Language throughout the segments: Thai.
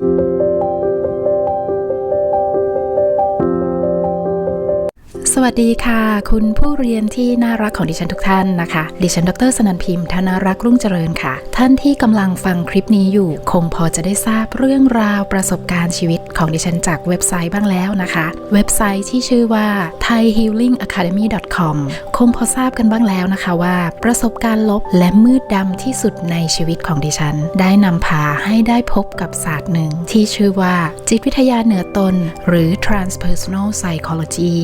thank you. สวัสดีค่ะ คุณผู้เรียนที่น่ารักของดิฉันทุกท่านนะคะ ดิฉันดรสนันพิมพ์ธนรักรุ่งเจริญค่ะ ท่านที่กำลังฟังคลิปนี้อยู่ คงพอจะได้ทราบเรื่องราวประสบการณ์ชีวิตของดิฉันจากเว็บไซต์บ้างแล้วนะคะ เว็บไซต์ที่ชื่อว่า thaihealingacademy.com คงพอทราบกันบ้างแล้วนะคะว่า ประสบการณ์ลบและมืดดำที่สุดในชีวิตของดิฉัน ได้นำพาให้ได้พบกับศาสตร์หนึ่ง ที่ชื่อว่าจิตวิทยาเหนือตน หรือ transpersonal psychology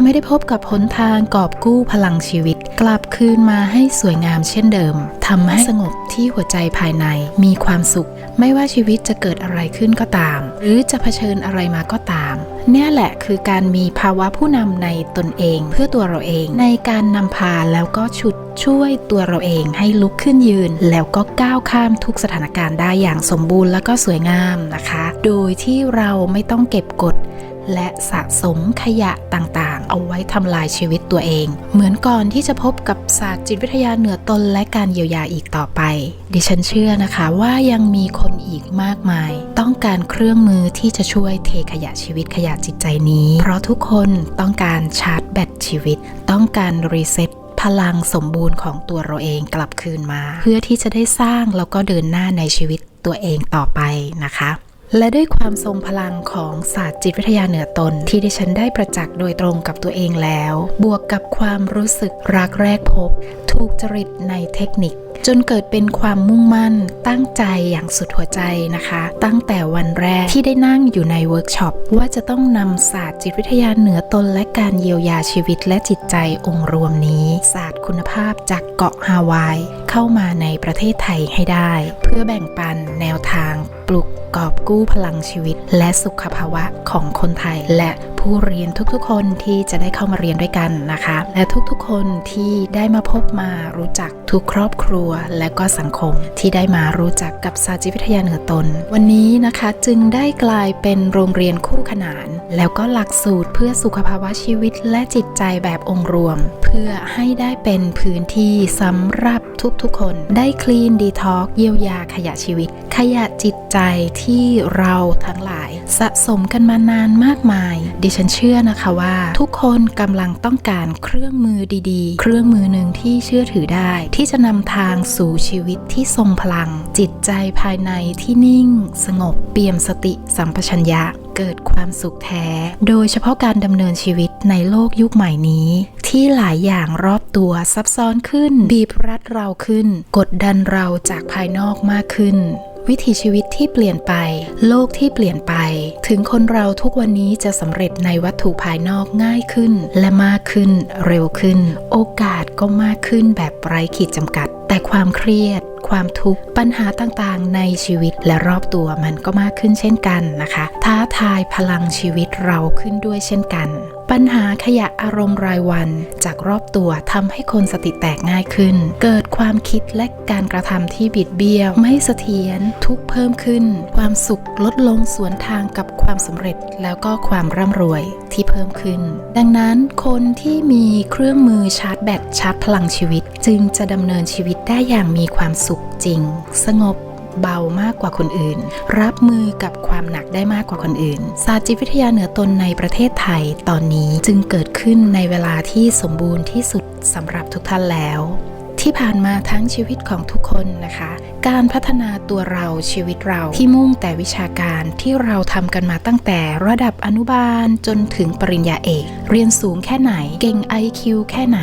ำให้ได้พบกับหนทางกอบกู้พลังชีวิต กลับคืนมาให้สวยงามเช่นเดิมทำให้สงบที่หัวใจภายในมีความสุข ไม่ว่าชีวิตจะเกิดอะไรขึ้นก็ตาม หรือจะเผชิญอะไรมาก็ตาม เนี่ยแหละคือการมีภาวะผู้นำในตนเองเพื่อตัวเราเองในการนำพาแล้วก็ฉุดช่วยตัวเราเองให้ลุกขึ้นยืน แล้วก็ก้าวข้ามทุกสถานการณ์ได้อย่างสมบูรณ์และก็สวยงามนะคะ โดยที่เราไม่ต้องเก็บกด และสะสมขยะต่างๆ เอาไว้ทำลายชีวิตตัวเอง เหมือนก่อนที่จะพบกับศาสตร์จิตวิทยาเหนือตนและการเยียวยาอีกต่อไป ดิฉันเชื่อนะคะว่ายังมีคนอีกมากมาย ต้องการเครื่องมือที่จะช่วยเทขยะชีวิตขยะจิตใจนี้ เพราะทุกคนต้องการชาร์จแบตชีวิต ต้องการรีเซ็ตพลังสมบูรณ์ของตัวเราเองกลับคืนมา เพื่อที่จะได้สร้างแล้วก็เดินหน้าในชีวิตตัวเองต่อไปนะคะ และด้วยความทรงพลังของศาสตร์จิตวิทยาเหนือตน ที่ดิฉันได้ประจักษ์โดยตรงกับตัวเองแล้ว บวกกับความรู้สึกรักแรกพบ ถูกจริตในเทคนิค จนเกิดเป็นความมุ่งมั่น ตั้งใจอย่างสุดหัวใจนะคะ ตั้งแต่วันแรกที่ได้นั่งอยู่ในเวิร์กช็อป ว่าจะต้องนำศาสตร์จิตวิทยาเหนือตน และการเยียวยาชีวิตและจิตใจองค์รวมนี้ ศาสตร์คุณภาพจากเกาะฮาวาย เข้ามาในประเทศไทยให้ได้ เพื่อแบ่งปันแนวทาง ปลุกกอบกู้พลังชีวิต และสุขภาวะของคนไทย และผู้เรียนทุกๆ คนที่จะได้เข้ามาเรียนด้วยกันนะคะ และทุกๆ คนที่ได้มาพบมารู้จักทุกครอบครัวและก็สังคมที่ได้มารู้จักกับศาสตร์จิตวิทยาเหนือตน วันนี้นะคะจึงได้กลายเป็นโรงเรียนคู่ขนาน แล้วก็หลักสูตรเพื่อสุขภาวะชีวิตและจิตใจแบบองค์รวม เพื่อให้ได้เป็นพื้นที่สำหรับ ทุกๆ คน ได้คลีนดีท็อกเยียวยาขยะชีวิต ขยะจิตใจที่เราทั้งหลาย สะสมกันมานานมากมาย ดิฉันเชื่อนะคะว่า ทุกคนกำลังต้องการเครื่องมือดีๆ เครื่องมือหนึ่งที่เชื่อถือได้ ที่จะนำทางสู่ชีวิตที่ทรงพลัง จิตใจภายในที่นิ่ง สงบเปี่ยมสติสัมปชัญญะ เกิดความสุขแท้ โดยเฉพาะการดำเนินชีวิตในโลกยุคใหม่นี้ ที่หลายอย่างรอบตัวซับซ้อนขึ้น บีบรัดเราขึ้น กดดันเราจากภายนอกมากขึ้นวิถีชีวิตที่เปลี่ยนไป โลกที่เปลี่ยนไป ถึงคนเราทุกวันนี้จะสำเร็จในวัตถุภายนอกง่ายขึ้น และมากขึ้น เร็วขึ้น โอกาสก็มากขึ้นแบบไร้ขีดจำกัด แต่ความเครียด ความทุกข์ปัญหาต่างๆ ในชีวิตและรอบตัวมันก็มากขึ้นเช่นกันนะคะ ท้าทายพลังชีวิตเราขึ้นด้วยเช่นกันปัญหาขยะอารมณ์รายวันจากรอบตัวทำให้คนสติแตกง่ายขึ้น เกิดความคิดและการกระทำที่บิดเบี้ยว ไม่เสถียรทุกเพิ่มขึ้น ความสุขลดลงสวนทางกับความสำเร็จแล้วก็ความร่ำรวยที่เพิ่มขึ้น ดังนั้นคนที่มีเครื่องมือชาร์จแบตชาร์จพลังชีวิต จึงจะดำเนินชีวิตได้อย่างมีความสุขจริง สงบเบามากกว่าคนอื่น รับมือกับความหนักได้มากกว่าคนอื่น ศาสตร์จิตวิทยาเหนือตนในประเทศไทยตอนนี้จึงเกิดขึ้นในเวลาที่สมบูรณ์ที่สุดสำหรับทุกท่านแล้ว ที่ผ่านมาทั้งชีวิตของทุกคนนะคะ การพัฒนาตัวเราชีวิตเราที่มุ่งแต่วิชาการที่เราทำกันมาตั้งแต่ระดับอนุบาลจนถึงปริญญาเอก เรียนสูงแค่ไหน เก่ง IQ แค่ไหน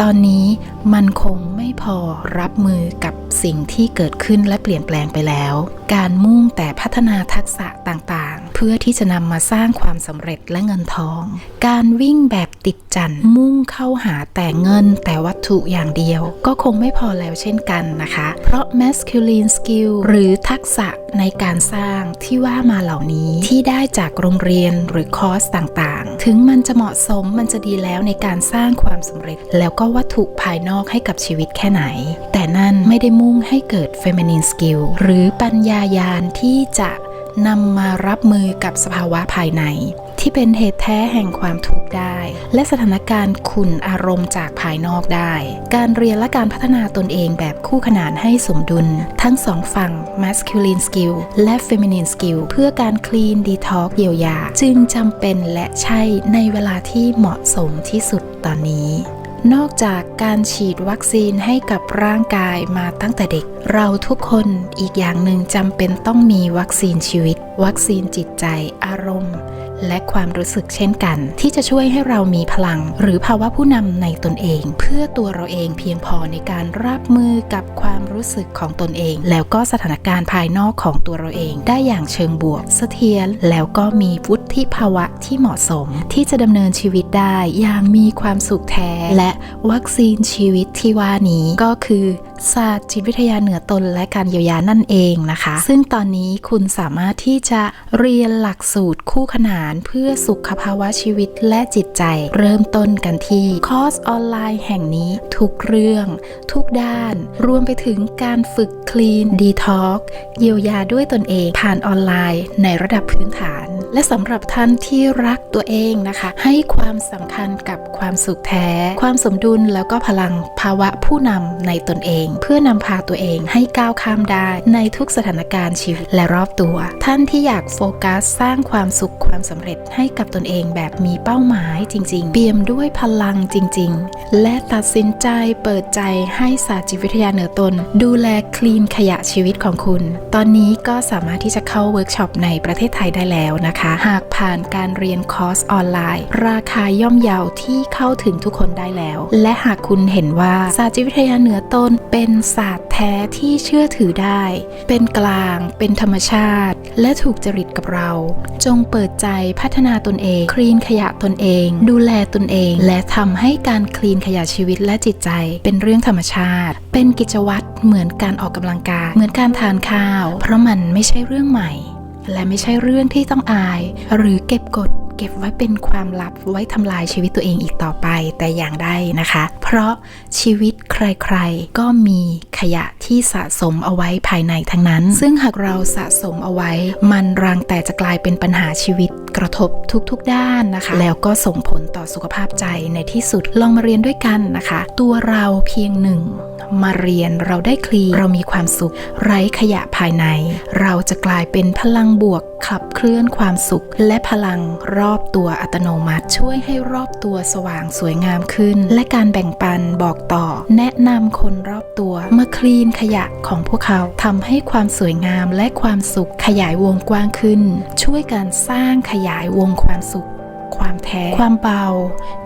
ตอนนี้มันคงไม่พอรับมือกับสิ่งที่เกิดขึ้นและเปลี่ยนแปลงไปแล้ว การมุ่งแต่พัฒนาทักษะต่าง พื่อที่จะนำมาสร้างความสำเร็จและเงินทอง การวิ่งแบบติดจันทร์มุ่งเข้าหาแต่เงินแต่วัตถุอย่างเดียว ก็คงไม่พอแล้วเช่นกันนะคะ เพราะ masculine skill หรือทักษะในการสร้างที่ว่ามาเหล่านี้ที่ได้จากโรงเรียนหรือคอร์สต่างๆ ถึงมันจะเหมาะสมมันจะดีแล้วในการสร้างความสำเร็จ แล้วก็วัตถุภายนอกให้กับชีวิตแค่ไหน แต่นั่นไม่ได้มุ่งให้เกิด feminine skill หรือปัญญายาณที่จะ นำมารับมือกับสภาวะภายใน ที่เป็นเหตุแท้แห่งความทุกข์ได้ และสถานการณ์ขุ่นอารมณ์จากภายนอกได้ การเรียนและการพัฒนาตนเองแบบคู่ขนานให้สมดุล ทั้งสองฝั่ง masculine skill และ feminine skill เพื่อการ clean detox เยียวยา จึงจำเป็นและใช่ในเวลาที่เหมาะสมที่สุดตอนนี้ นอกจากการฉีดวัคซีนให้กับร่างกายมาตั้งแต่เด็ก เราทุกคนอีกอย่างหนึ่งจำเป็นต้องมีวัคซีนชีวิต วัคซีนจิตใจอารมณ์ และความรู้สึกเช่นกัน ที่จะช่วยให้เรามีพลัง หรือภาวะผู้นำในตนเอง เพื่อตัวเราเองเพียงพอในการรับมือกับความรู้สึกของตนเอง แล้วก็สถานการณ์ภายนอกของตัวเราเอง ได้อย่างเชิงบวก เสถียรแล้วก็มีวุฒิภาวะที่เหมาะสม ที่จะดำเนินชีวิตได้อย่างมีความสุขแท้ และวัคซีนชีวิตที่ว่านี้ก็คือ ศาสตร์จิตวิทยาเหนือตนและการเยียวยานั่นเองนะคะ ซึ่งตอนนี้คุณสามารถที่จะเรียนหลักสูตรคู่ขนานเพื่อสุขภาวะชีวิตและจิตใจ เริ่มต้นกันที่คอร์สออนไลน์แห่งนี้ทุกเรื่อง ทุกด้าน รวมไปถึงการฝึกคลีนดีท็อกเยียวยาด้วยตนเองผ่านออนไลน์ในระดับพื้นฐาน และสำหรับท่านที่รักตัวเองนะคะ ให้ความสำคัญกับความสุขแท้ ความสมดุลแล้วก็พลังภาวะผู้นำในตนเอง เพื่อนำพาตัวเองให้ก้าวข้ามได้ในทุกสถานการณ์ชีวิตและรอบตัว ท่านที่อยากโฟกัสสร้างความสุขความสำเร็จให้กับตนเองแบบมีเป้าหมายจริง ๆ เปี่ยมด้วยพลังจริง ๆ และตัดสินใจเปิดใจให้ศาสตร์จิตวิทยาเหนือตน ดูแลคลีนขยะชีวิตของคุณ ตอนนี้ก็สามารถที่จะเข้าเวิร์กช็อปในประเทศไทยได้แล้วนะคะหากผ่านการเรียนคอร์สออนไลน์ ราคาย่อมเยาที่เข้าถึงทุกคนได้แล้ว และหากคุณเห็นว่าศาสตร์จิตวิทยาเหนือตนเป็นศาสตร์แท้ที่เชื่อถือได้ เป็นกลาง เป็นธรรมชาติ และถูกจริตกับเรา จงเปิดใจพัฒนาตนเอง คลีนขยะตนเอง ดูแลตนเอง และทำให้การคลีนขยะชีวิตและจิตใจ เป็นเรื่องธรรมชาติ เป็นกิจวัตรเหมือนการออกกำลังกาย เหมือนการทานข้าว เพราะมันไม่ใช่เรื่องใหม่ และไม่ใช่เรื่องที่ต้องอาย หรือเก็บกดเก็บไว้เป็นความลับไว้ทำลายชีวิตตัวเองอีกต่อไปแต่อย่างใดนะคะ เพราะชีวิตใครๆก็มี ขยะที่สะสมเอาไว้ภายในทั้งนั้น ซึ่งหากเราสะสมเอาไว้ มันรังแต่จะกลายเป็นปัญหาชีวิตกระทบทุกๆด้านนะคะ แล้วก็ส่งผลต่อสุขภาพใจในที่สุดลองมาเรียนด้วยกันนะคะ ตัวเราเพียงหนึ่งมาเรียนเราได้คลีเรามีความสุข ไร้ขยะภายใน เราจะกลายเป็นพลังบวกขับเคลื่อนความสุข และพลังรอบตัวอัตโนมัติ ช่วยให้รอบตัวสว่างสวยงามขึ้น และการแบ่งปันบอกต่อ แนะนำคนรอบตัวมาคลีนขยะของพวกเขาทำให้ความสวยงามและความสุขขยายวงกว้างขึ้น ช่วยการสร้างขยายวงความสุข ความแท้ ความเบา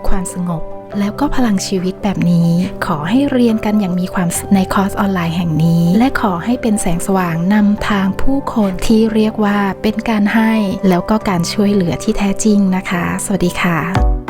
ความสงบแล้วก็พลังชีวิตแบบนี้ ขอให้เรียนกันอย่างมีความสุขในคอร์สออนไลน์แห่งนี้ และขอให้เป็นแสงสว่างนำทางผู้คนที่เรียกว่าเป็นการให้ แล้วก็การช่วยเหลือที่แท้จริงนะคะ สวัสดีค่ะ